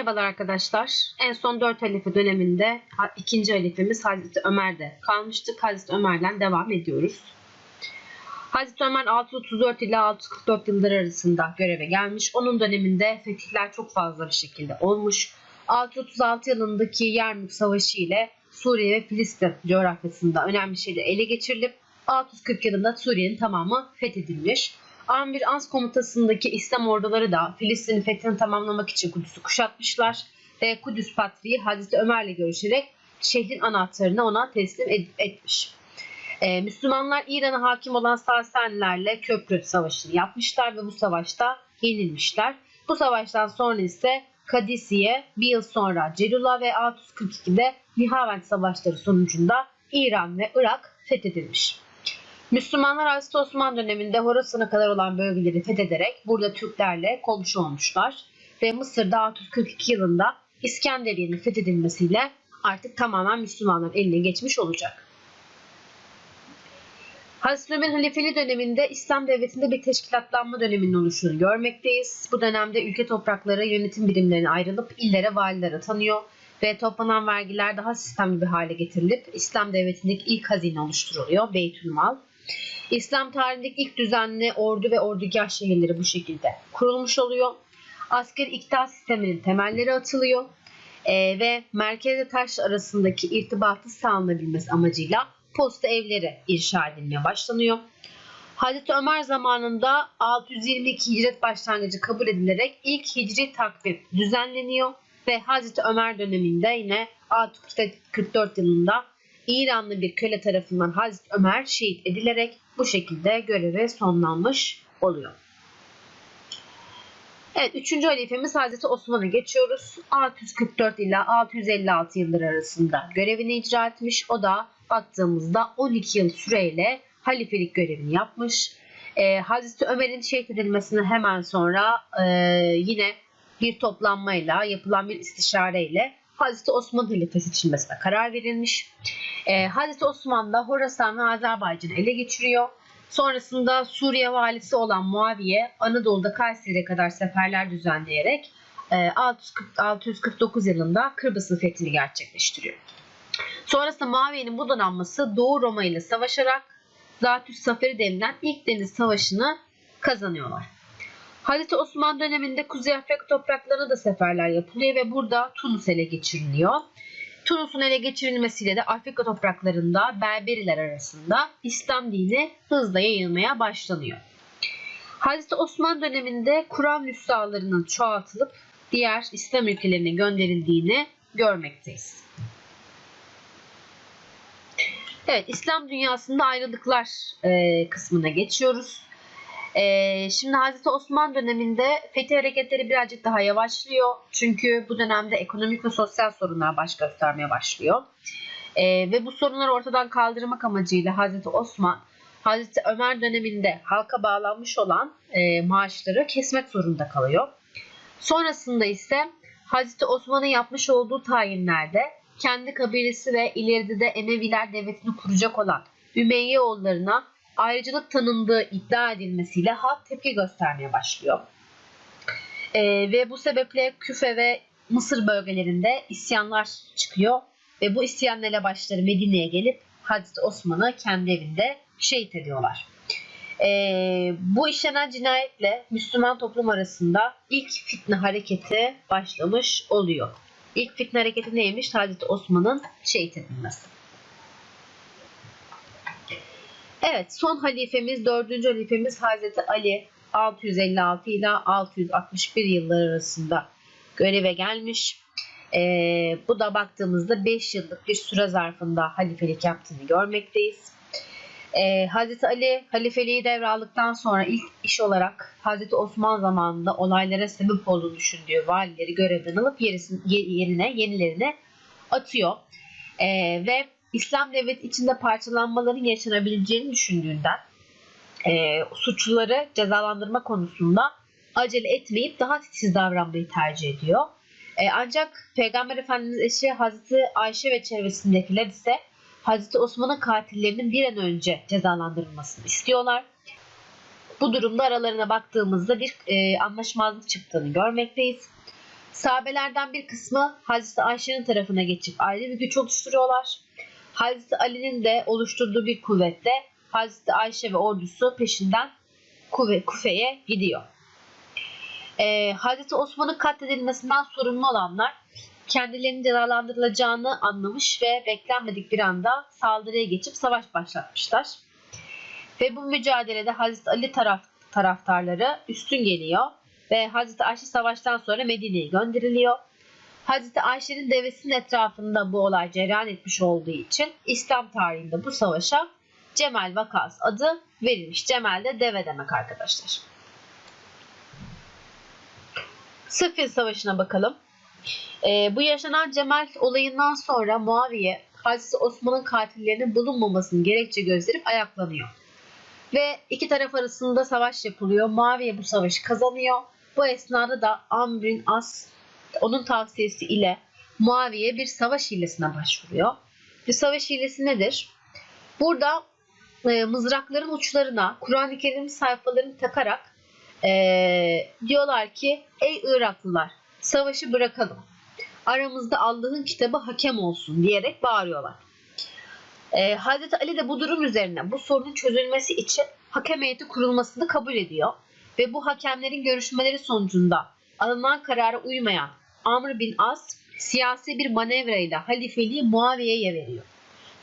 Merhabalar arkadaşlar. En son 4 halife döneminde ikinci halifemiz Hazreti Ömer'de kalmıştık. Hazreti Ömer'den devam ediyoruz. Hazreti Ömer 634 ile 644 yılları arasında göreve gelmiş. Onun döneminde fetihler çok fazla bir şekilde olmuş. 636 yılındaki Yermük Savaşı ile Suriye ve Filistin coğrafyasında önemli şeyler ele geçirilip 640 yılında Suriye'nin tamamı fethedilmiş. Amir Ans komutasındaki İslam orduları da Filistin'in fethini tamamlamak için Kudüs'ü kuşatmışlar ve Kudüs Patriği Hazreti Ömer'le görüşerek şehrin anahtarını ona teslim ed- etmiş. Ee, Müslümanlar İran'a hakim olan Sasanilerle Köprü Savaşı'nı yapmışlar ve bu savaşta yenilmişler. Bu savaştan sonra ise Kadisiye, bir yıl sonra Celula ve 642'de Nihavend Savaşları sonucunda İran ve Irak fethedilmiş. Müslümanlar Hazreti Osman döneminde Horasan'a kadar olan bölgeleri fethederek burada Türklerle komşu olmuşlar. Ve Mısır'da 642 yılında İskenderiye'nin fethedilmesiyle artık tamamen Müslümanların eline geçmiş olacak. Hazreti Ömer'in halifeli döneminde İslam devletinde bir teşkilatlanma döneminin oluşunu görmekteyiz. Bu dönemde ülke toprakları yönetim birimlerine ayrılıp illere valiler atanıyor ve toplanan vergiler daha sistemli bir hale getirilip İslam devletindeki ilk hazine oluşturuluyor, Beytülmal. İslam tarihindeki ilk düzenli ordu ve ordugah şehirleri bu şekilde kurulmuş oluyor. Asker iktidar sisteminin temelleri atılıyor Ee, ve merkezle taş arasındaki irtibatı sağlanabilmesi amacıyla posta evleri inşa edilmeye başlanıyor. Hazreti Ömer zamanında 622 hicret başlangıcı kabul edilerek ilk hicri takvim düzenleniyor ve Hazreti Ömer döneminde yine 644 yılında İranlı bir köle tarafından Hazreti Ömer şehit edilerek bu şekilde görevi sonlanmış oluyor. Evet, 3. halifemiz Hazreti Osman'a geçiyoruz. 644 ile 656 yılları arasında görevini icra etmiş. O da baktığımızda 12 yıl süreyle halifelik görevini yapmış. Ee, Hazreti Ömer'in şehit edilmesinden hemen sonra e, yine bir toplanmayla yapılan bir istişareyle Hazreti Osman halife seçilmesine karar verilmiş. Ee, Hazreti Osman da Horasan ve Azerbaycan'ı ele geçiriyor. Sonrasında Suriye valisi olan Muaviye Anadolu'da Kayseri'ye kadar seferler düzenleyerek e, 640 649 yılında Kıbrıs'ın fethini gerçekleştiriyor. Sonrasında Muaviye'nin bu donanması Doğu Roma ile savaşarak Zatüs Saferi denilen ilk deniz savaşını kazanıyorlar. Hazreti Osman döneminde Kuzey Afrika topraklarına da seferler yapılıyor ve burada Tunus ele geçiriliyor. Tunus'un ele geçirilmesiyle de Afrika topraklarında Berberiler arasında İslam dini hızla yayılmaya başlanıyor. Hazreti Osman döneminde Kur'an nüshalarının çoğaltılıp diğer İslam ülkelerine gönderildiğini görmekteyiz. Evet, İslam dünyasında ayrılıklar e, kısmına geçiyoruz. E, şimdi Hazreti Osman döneminde fetih hareketleri birazcık daha yavaşlıyor. Çünkü bu dönemde ekonomik ve sosyal sorunlar baş göstermeye başlıyor. E, ve bu sorunları ortadan kaldırmak amacıyla Hazreti Osman, Hazreti Ömer döneminde halka bağlanmış olan e, maaşları kesmek zorunda kalıyor. Sonrasında ise Hazreti Osman'ın yapmış olduğu tayinlerde kendi kabilesi ve ileride de Emeviler devletini kuracak olan Ümeyyeoğullarına ayrıcalık tanındığı iddia edilmesiyle halk tepki göstermeye başlıyor. Ee, ve bu sebeple Küfe ve Mısır bölgelerinde isyanlar çıkıyor ve bu isyan elebaşları Medine'ye gelip Hazreti Osman'ı kendi evinde şehit ediyorlar. Ee, bu işlenen cinayetle Müslüman toplum arasında ilk fitne hareketi başlamış oluyor. İlk fitne hareketi neymiş? Hazreti Osman'ın şehit edilmesi. Evet son halifemiz 4. halifemiz Hazreti Ali 656 ile 661 yılları arasında göreve gelmiş. Ee, bu da baktığımızda 5 yıllık bir süre zarfında halifelik yaptığını görmekteyiz. Ee, Hazreti Ali halifeliği devraldıktan sonra ilk iş olarak Hazreti Osman zamanında olaylara sebep olduğunu düşündüğü valileri görevden alıp yerine yenilerini atıyor. Ee, ve İslam devleti içinde parçalanmaların yaşanabileceğini düşündüğünden e, suçluları cezalandırma konusunda acele etmeyip daha titiz davranmayı tercih ediyor. E, ancak Peygamber Efendimiz eşi Hazreti Ayşe ve çevresindekiler ise Hazreti Osman'ın katillerinin bir an önce cezalandırılmasını istiyorlar. Bu durumda aralarına baktığımızda bir e, anlaşmazlık çıktığını görmekteyiz. Sahabelerden bir kısmı Hazreti Ayşe'nin tarafına geçip ayrı bir güç oluşturuyorlar. Hazreti Ali'nin de oluşturduğu bir kuvvetle Hazreti Ayşe ve ordusu peşinden Kuve, Kufe'ye gidiyor. Ee, Hazreti Osman'ın katledilmesinden sorumlu olanlar kendilerinin cezalandırılacağını anlamış ve beklenmedik bir anda saldırıya geçip savaş başlatmışlar. Ve bu mücadelede Hazreti Ali taraf, taraftarları üstün geliyor ve Hazreti Ayşe savaştan sonra Medine'ye gönderiliyor. Hazreti Ayşe'nin devesinin etrafında bu olay cereyan etmiş olduğu için İslam tarihinde bu savaşa Cemal Vakası adı verilmiş. Cemal de deve demek arkadaşlar. Sıffin Savaşı'na bakalım. Ee, bu yaşanan Cemal olayından sonra Muaviye Hazreti Osman'ın katillerinin bulunmamasını gerekçe gösterip ayaklanıyor. Ve iki taraf arasında savaş yapılıyor. Muaviye bu savaşı kazanıyor. Bu esnada da Amr As onun tavsiyesi ile Muaviye bir savaş hilesine başvuruyor. Bir savaş hilesi nedir? Burada e, mızrakların uçlarına Kur'an-ı Kerim sayfalarını takarak e, diyorlar ki ey Iraklılar savaşı bırakalım. Aramızda Allah'ın kitabı hakem olsun diyerek bağırıyorlar. E, Hazreti Ali de bu durum üzerine bu sorunun çözülmesi için hakem heyeti kurulmasını kabul ediyor. Ve bu hakemlerin görüşmeleri sonucunda alınan karara uymayan Amr bin As siyasi bir manevrayla halifeliği Muaviye'ye veriyor.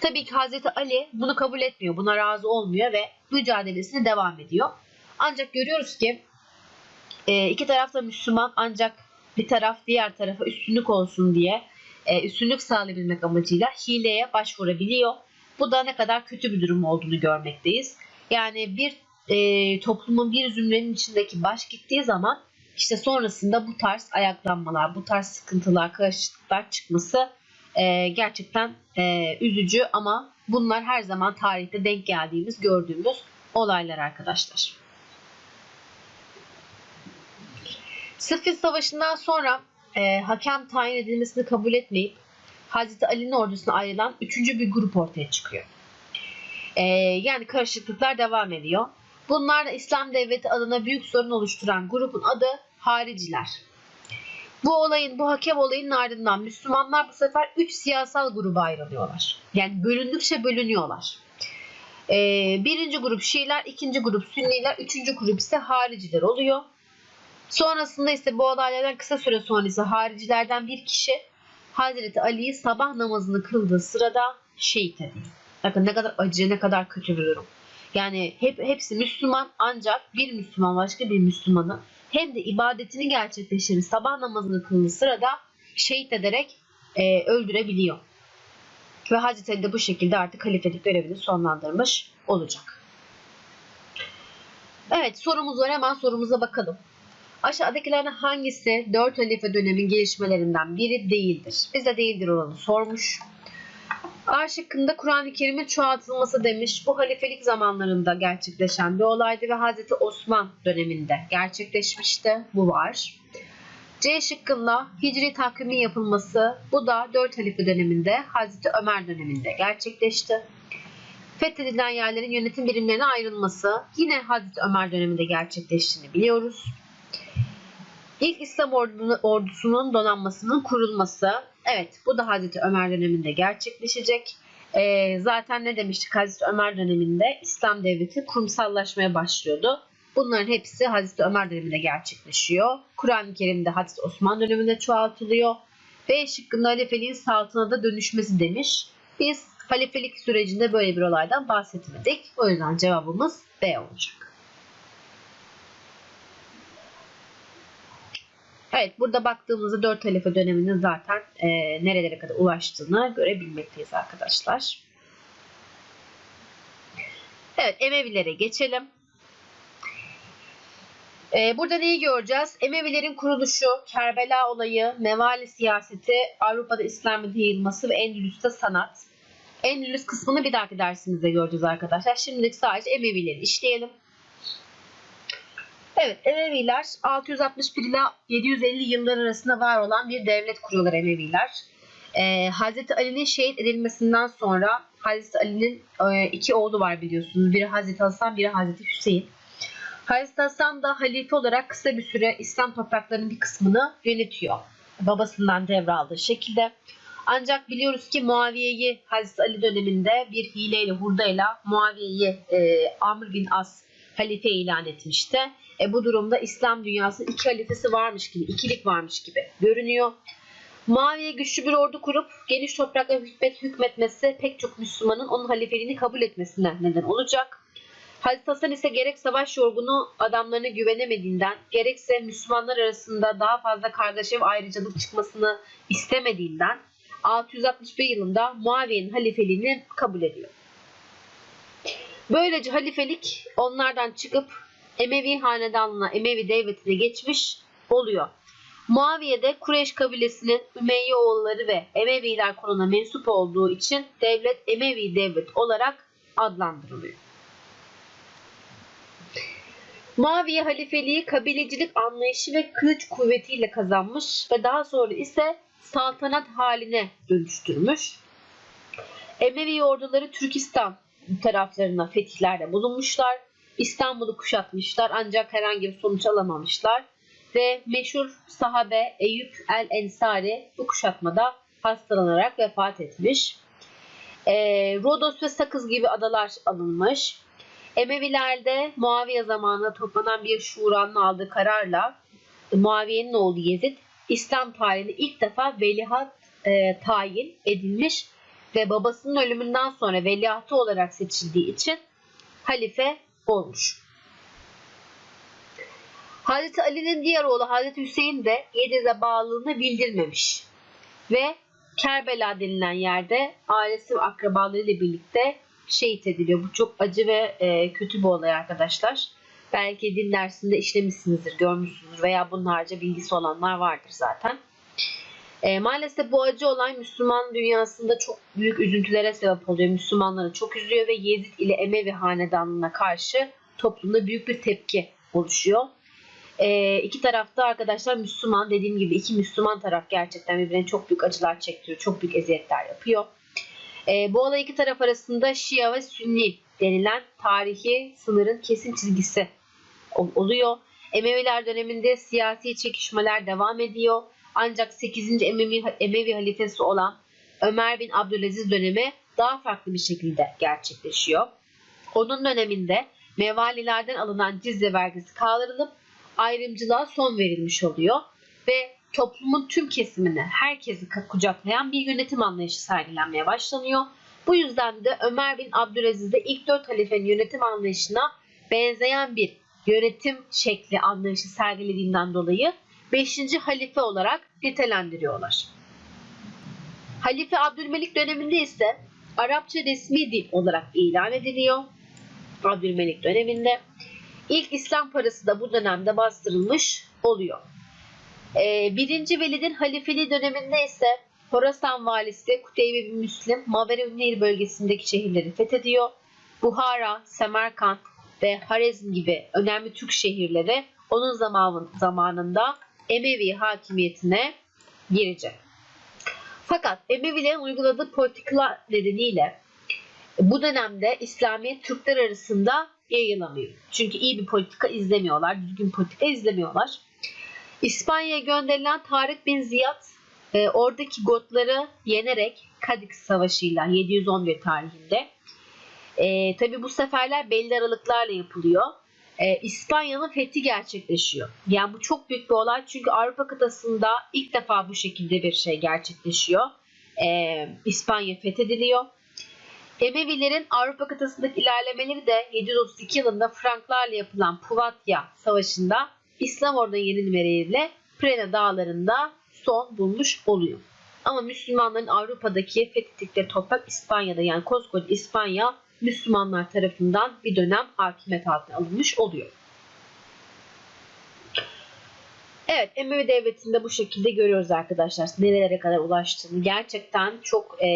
Tabii ki Hazreti Ali bunu kabul etmiyor, buna razı olmuyor ve mücadelesine devam ediyor. Ancak görüyoruz ki e, iki taraf da Müslüman ancak bir taraf diğer tarafa üstünlük olsun diye e, üstünlük sağlayabilmek amacıyla hileye başvurabiliyor. Bu da ne kadar kötü bir durum olduğunu görmekteyiz. Yani bir e, toplumun bir zümrenin içindeki baş gittiği zaman işte sonrasında bu tarz ayaklanmalar, bu tarz sıkıntılar, karışıklıklar çıkması e, gerçekten e, üzücü ama bunlar her zaman tarihte denk geldiğimiz, gördüğümüz olaylar arkadaşlar. Sıffin Savaşı'ndan sonra e, hakem tayin edilmesini kabul etmeyip Hazreti Ali'nin ordusuna ayrılan üçüncü bir grup ortaya çıkıyor. E, yani karışıklıklar devam ediyor. Bunlar da İslam Devleti adına büyük sorun oluşturan grubun adı Hariciler. Bu olayın, bu hakem olayının ardından Müslümanlar bu sefer üç siyasal gruba ayrılıyorlar. Yani bölündükçe bölünüyorlar. Ee, birinci grup Şiiler, ikinci grup Sünniler, üçüncü grup ise hariciler oluyor. Sonrasında ise bu olaylardan kısa süre sonra ise haricilerden bir kişi Hazreti Ali'yi sabah namazını kıldığı sırada şehit ediyor. Bakın ne kadar acı, ne kadar kötü bir durum. Yani hep hepsi Müslüman ancak bir Müslüman başka bir Müslümanı hem de ibadetini gerçekleştirir sabah namazını kıldığı sırada şehit ederek e, öldürebiliyor. Ve Hazreti Ali de bu şekilde artık halifelik görevini sonlandırmış olacak. Evet sorumuz var hemen sorumuza bakalım. Aşağıdakilerden hangisi 4 halife dönemin gelişmelerinden biri değildir? Bize değildir olanı sormuş. A şıkkında Kur'an-ı Kerim'in çoğaltılması demiş. Bu halifelik zamanlarında gerçekleşen bir olaydı ve Hazreti Osman döneminde gerçekleşmişti. Bu var. C şıkkında Hicri takvimin yapılması. Bu da 4 halife döneminde Hazreti Ömer döneminde gerçekleşti. Fethedilen yerlerin yönetim birimlerine ayrılması yine Hazreti Ömer döneminde gerçekleştiğini biliyoruz. İlk İslam ordusunun donanmasının kurulması. Evet bu da Hazreti Ömer döneminde gerçekleşecek. Ee, zaten ne demiştik Hazreti Ömer döneminde İslam devleti kurumsallaşmaya başlıyordu. Bunların hepsi Hazreti Ömer döneminde gerçekleşiyor. Kur'an-ı Kerim'de Hazreti Osman döneminde çoğaltılıyor. B şıkkında halifeliğin saltanata dönüşmesi demiş. Biz halifelik sürecinde böyle bir olaydan bahsetmedik. O yüzden cevabımız B olacak. Evet burada baktığımızda 4 halife döneminin zaten e, nerelere kadar ulaştığını görebilmekteyiz arkadaşlar. Evet Emevilere geçelim. E, burada neyi göreceğiz? Emevilerin kuruluşu, Kerbela olayı, Mevali siyaseti, Avrupa'da İslam'ın yayılması ve Endülüs'te sanat. Endülüs kısmını bir dahaki dersimizde göreceğiz arkadaşlar. Şimdilik sadece Emevileri işleyelim. Evet Emeviler 661 ile 750 yıllar arasında var olan bir devlet kuruyorlar Emeviler. Ee, Hazreti Ali'nin şehit edilmesinden sonra Hazreti Ali'nin e, iki oğlu var biliyorsunuz. Biri Hazreti Hasan, biri Hazreti Hüseyin. Hazreti Hasan da halife olarak kısa bir süre İslam topraklarının bir kısmını yönetiyor. babasından devraldığı şekilde. Ancak biliyoruz ki Muaviye'yi Hazreti Ali döneminde bir hileyle, hurdayla Muaviye'yi e, Amr bin As halife ilan etmişti. E, bu durumda İslam dünyasının iki halifesi varmış gibi, ikilik varmış gibi görünüyor. Muaviye güçlü bir ordu kurup geniş topraklara hükmet, hükmetmesi pek çok Müslümanın onun halifeliğini kabul etmesine neden olacak. Hazreti Hasan ise gerek savaş yorgunu adamlarına güvenemediğinden, gerekse Müslümanlar arasında daha fazla kardeşe ve ayrıcalık çıkmasını istemediğinden 661 yılında Muaviye'nin halifeliğini kabul ediyor. Böylece halifelik onlardan çıkıp Emevi hanedanlığına, Emevi devletine geçmiş oluyor. Muaviye de Kureyş kabilesinin Ümeyye oğulları ve Emeviler koluna mensup olduğu için devlet Emevi devlet olarak adlandırılıyor. Muaviye halifeliği kabilecilik anlayışı ve kılıç kuvvetiyle kazanmış ve daha sonra ise saltanat haline dönüştürmüş. Emevi orduları Türkistan taraflarına fetihlerde bulunmuşlar. İstanbul'u kuşatmışlar ancak herhangi bir sonuç alamamışlar. Ve meşhur sahabe Eyüp el Ensari bu kuşatmada hastalanarak vefat etmiş. Ee, Rodos ve Sakız gibi adalar alınmış. Emevilerde Muaviye zamanında toplanan bir şuranın aldığı kararla Muaviye'nin oğlu Yezid İslam tarihinde ilk defa veliaht e, tayin edilmiş ve babasının ölümünden sonra veliahtı olarak seçildiği için halife olmuş. Hazreti Ali'nin diğer oğlu Hazreti Hüseyin de Yediz'e bağlılığını bildirmemiş ve Kerbela denilen yerde ailesi ve akrabalarıyla birlikte şehit ediliyor. Bu çok acı ve e, kötü bir olay arkadaşlar. Belki din dersinde işlemişsinizdir, görmüşsünüzdür veya bunlarca bilgisi olanlar vardır zaten. E, maalesef bu acı olay Müslüman dünyasında çok büyük üzüntülere sebep oluyor. Müslümanları çok üzüyor ve Yezid ile Emevi hanedanlığına karşı toplumda büyük bir tepki oluşuyor. E, iki tarafta arkadaşlar Müslüman dediğim gibi iki Müslüman taraf gerçekten birbirine çok büyük acılar çektiriyor. Çok büyük eziyetler yapıyor. E, bu olay iki taraf arasında Şia ve Sünni denilen tarihi sınırın kesin çizgisi oluyor. Emeviler döneminde siyasi çekişmeler devam ediyor. Ancak 8. Emevi, Emevi halifesi olan Ömer bin Abdülaziz dönemi daha farklı bir şekilde gerçekleşiyor. Onun döneminde mevalilerden alınan cizye vergisi kaldırılıp ayrımcılığa son verilmiş oluyor ve toplumun tüm kesimini, herkesi kucaklayan bir yönetim anlayışı sergilenmeye başlanıyor. Bu yüzden de Ömer bin Abdülaziz'de ilk dört halifenin yönetim anlayışına benzeyen bir yönetim şekli anlayışı sergilediğinden dolayı 5. halife olarak nitelendiriyorlar. Halife Abdülmelik döneminde ise Arapça resmi dil olarak ilan ediliyor. Abdülmelik döneminde. İlk İslam parası da bu dönemde bastırılmış oluyor. Ee, birinci Velid'in halifeliği döneminde ise Horasan valisi Kuteybe bin Müslim Maverunehir bölgesindeki şehirleri fethediyor. Buhara, Semerkant ve Harezm gibi önemli Türk şehirleri onun zamanında Emevi hakimiyetine girecek. Fakat Emevilerin uyguladığı politikalar nedeniyle bu dönemde İslamiyet Türkler arasında yayılamıyor. Çünkü iyi bir politika izlemiyorlar, düzgün politika izlemiyorlar. İspanya'ya gönderilen Tarık bin Ziyad e, oradaki Gotları yenerek Kadix Savaşı'yla 711 tarihinde e, tabi bu seferler belli aralıklarla yapılıyor. E, İspanya'nın fethi gerçekleşiyor. Yani bu çok büyük bir olay çünkü Avrupa kıtasında ilk defa bu şekilde bir şey gerçekleşiyor. E, İspanya fethediliyor. Emevilerin Avrupa kıtasındaki ilerlemeleri de 732 yılında Franklarla yapılan Puvatya Savaşı'nda İslam orada yenilmeleriyle Prena dağlarında son bulmuş oluyor. Ama Müslümanların Avrupa'daki fethettikleri toprak İspanya'da yani koskoca İspanya Müslümanlar tarafından bir dönem hakimiyet altına alınmış oluyor. Evet Emevi Devleti'nde bu şekilde görüyoruz arkadaşlar nerelere kadar ulaştığını. Gerçekten çok e,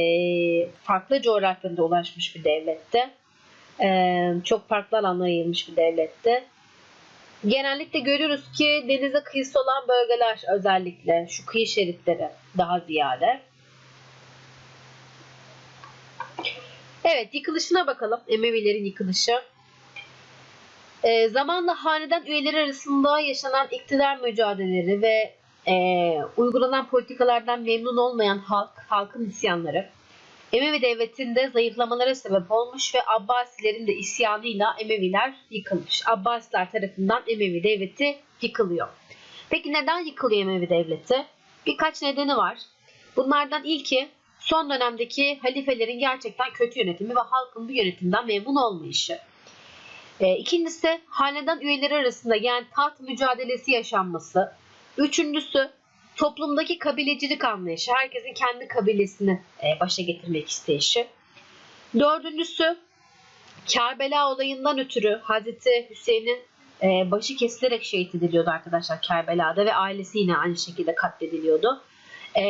farklı coğrafyada ulaşmış bir devlette. E, çok farklı alanlara yayılmış bir devlette. Genellikle görüyoruz ki denize kıyısı olan bölgeler özellikle şu kıyı şeritleri daha ziyade. Evet yıkılışına bakalım. Emevilerin yıkılışı. E, zamanla hanedan üyeleri arasında yaşanan iktidar mücadeleleri ve e, uygulanan politikalardan memnun olmayan halk, halkın isyanları Emevi devletinde zayıflamalara sebep olmuş ve Abbasilerin de isyanıyla Emeviler yıkılmış. Abbasiler tarafından Emevi devleti yıkılıyor. Peki neden yıkılıyor Emevi devleti? Birkaç nedeni var. Bunlardan ilki son dönemdeki halifelerin gerçekten kötü yönetimi ve halkın bu yönetimden memnun olmayışı. E, ikincisi hanedan üyeleri arasında yani taht mücadelesi yaşanması. Üçüncüsü toplumdaki kabilecilik anlayışı. Herkesin kendi kabilesini e, başa getirmek isteyişi. Dördüncüsü Kerbela olayından ötürü Hazreti Hüseyin'in e, başı kesilerek şehit ediliyordu arkadaşlar Kerbela'da ve ailesi yine aynı şekilde katlediliyordu. E,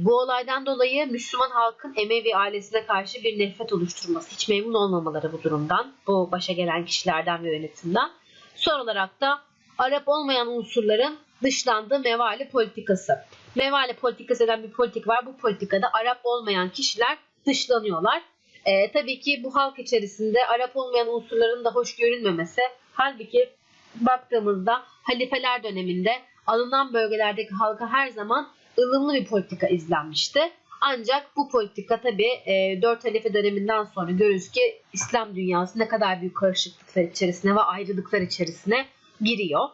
bu olaydan dolayı Müslüman halkın Emevi ailesine karşı bir nefret oluşturması, hiç memnun olmamaları bu durumdan, bu başa gelen kişilerden ve yönetimden. Son olarak da Arap olmayan unsurların dışlandığı mevali politikası. Mevali politikası denen bir politik var. Bu politikada Arap olmayan kişiler dışlanıyorlar. Ee, tabii ki bu halk içerisinde Arap olmayan unsurların da hoş görünmemesi. Halbuki baktığımızda halifeler döneminde alınan bölgelerdeki halka her zaman ılımlı bir politika izlenmişti. Ancak bu politika tabii e, 4 halife döneminden sonra görürüz ki İslam dünyası ne kadar büyük karışıklıklar içerisine ve ayrılıklar içerisine giriyor.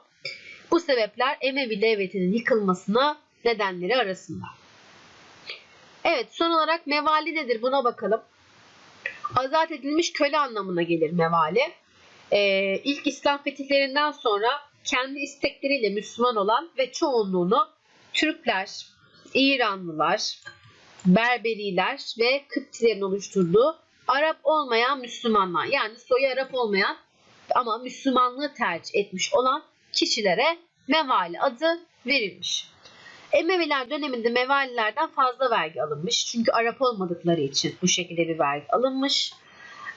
Bu sebepler Emevi devletinin yıkılmasına nedenleri arasında. Evet son olarak mevali nedir buna bakalım. Azat edilmiş köle anlamına gelir mevali. Ee, ilk İslam fetihlerinden sonra kendi istekleriyle Müslüman olan ve çoğunluğunu Türkler, İranlılar, Berberiler ve Kıptilerin oluşturduğu Arap olmayan Müslümanlar yani soyu Arap olmayan ama Müslümanlığı tercih etmiş olan kişilere mevali adı verilmiş. Emeviler döneminde mevalilerden fazla vergi alınmış. Çünkü Arap olmadıkları için bu şekilde bir vergi alınmış.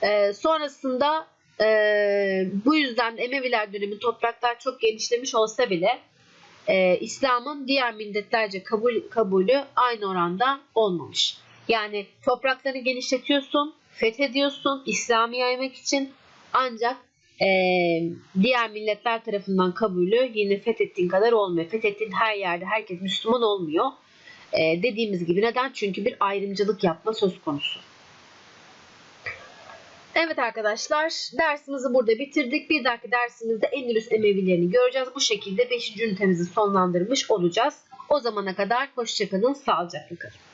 Ee, sonrasında e, bu yüzden Emeviler dönemi topraklar çok genişlemiş olsa bile e, İslam'ın diğer milletlerce kabul, kabulü aynı oranda olmamış. Yani topraklarını genişletiyorsun, fethediyorsun İslam'ı yaymak için ancak e, diğer milletler tarafından kabulü yine fethettiğin kadar olmuyor. Fethettiğin her yerde herkes Müslüman olmuyor. E, dediğimiz gibi neden? Çünkü bir ayrımcılık yapma söz konusu. Evet arkadaşlar dersimizi burada bitirdik. Bir dahaki dersimizde Endülüs Emevilerini göreceğiz. Bu şekilde 5. ünitemizi sonlandırmış olacağız. O zamana kadar hoşçakalın, sağlıcakla kalın.